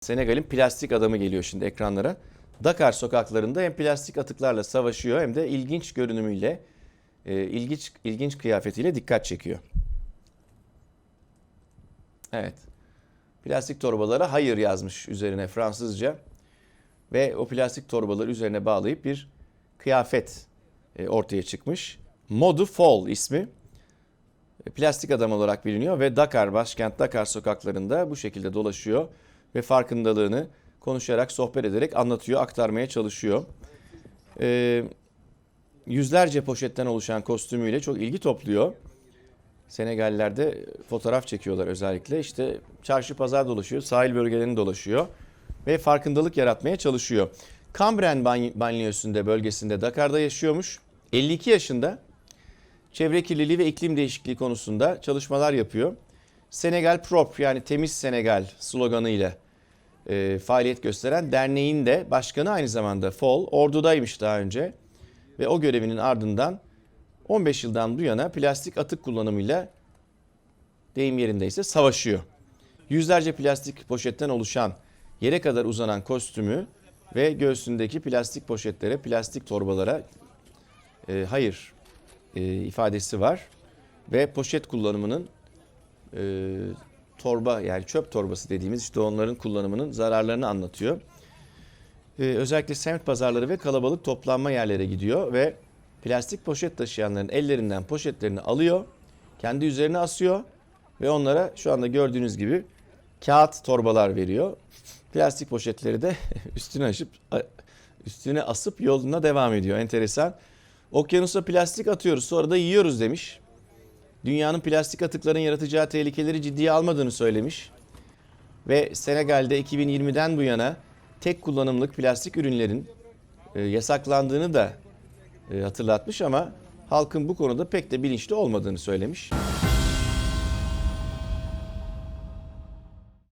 Senegal'in plastik adamı geliyor şimdi ekranlara. Dakar sokaklarında hem plastik atıklarla savaşıyor hem de ilginç görünümüyle, e, ilginç ilginç kıyafetiyle dikkat çekiyor. Evet. Plastik torbalara hayır yazmış üzerine Fransızca ve o plastik torbaları üzerine bağlayıp bir kıyafet e, ortaya çıkmış. Modu Fall ismi. E, Plastik adam olarak biliniyor ve Dakar, başkent Dakar sokaklarında bu şekilde dolaşıyor ve farkındalığını konuşarak, sohbet ederek anlatıyor, aktarmaya çalışıyor. Ee, yüzlerce poşetten oluşan kostümüyle çok ilgi topluyor. Senegaller'de fotoğraf çekiyorlar özellikle. İşte çarşı pazar dolaşıyor, sahil bölgelerini dolaşıyor ve farkındalık yaratmaya çalışıyor. Cambren ban- banliyösünde bölgesinde Dakar'da yaşıyormuş. 52 yaşında çevre kirliliği ve iklim değişikliği konusunda çalışmalar yapıyor. Senegal Prop yani Temiz Senegal sloganıyla e, faaliyet gösteren derneğin de başkanı aynı zamanda Fall. Ordu'daymış daha önce ve o görevinin ardından 15 yıldan bu yana plastik atık kullanımıyla deyim yerindeyse savaşıyor. Yüzlerce plastik poşetten oluşan yere kadar uzanan kostümü ve göğsündeki plastik poşetlere, plastik torbalara e, hayır e, ifadesi var. Ve poşet kullanımının e, torba yani çöp torbası dediğimiz işte onların kullanımının zararlarını anlatıyor. E, özellikle semt pazarları ve kalabalık toplanma yerlere gidiyor ve plastik poşet taşıyanların ellerinden poşetlerini alıyor, kendi üzerine asıyor ve onlara şu anda gördüğünüz gibi kağıt torbalar veriyor. Plastik poşetleri de üstüne aşıp üstüne asıp yoluna devam ediyor. Enteresan. Okyanusa plastik atıyoruz sonra da yiyoruz demiş. Dünyanın plastik atıkların yaratacağı tehlikeleri ciddiye almadığını söylemiş. Ve Senegal'de 2020'den bu yana tek kullanımlık plastik ürünlerin e, yasaklandığını da e, hatırlatmış ama halkın bu konuda pek de bilinçli olmadığını söylemiş.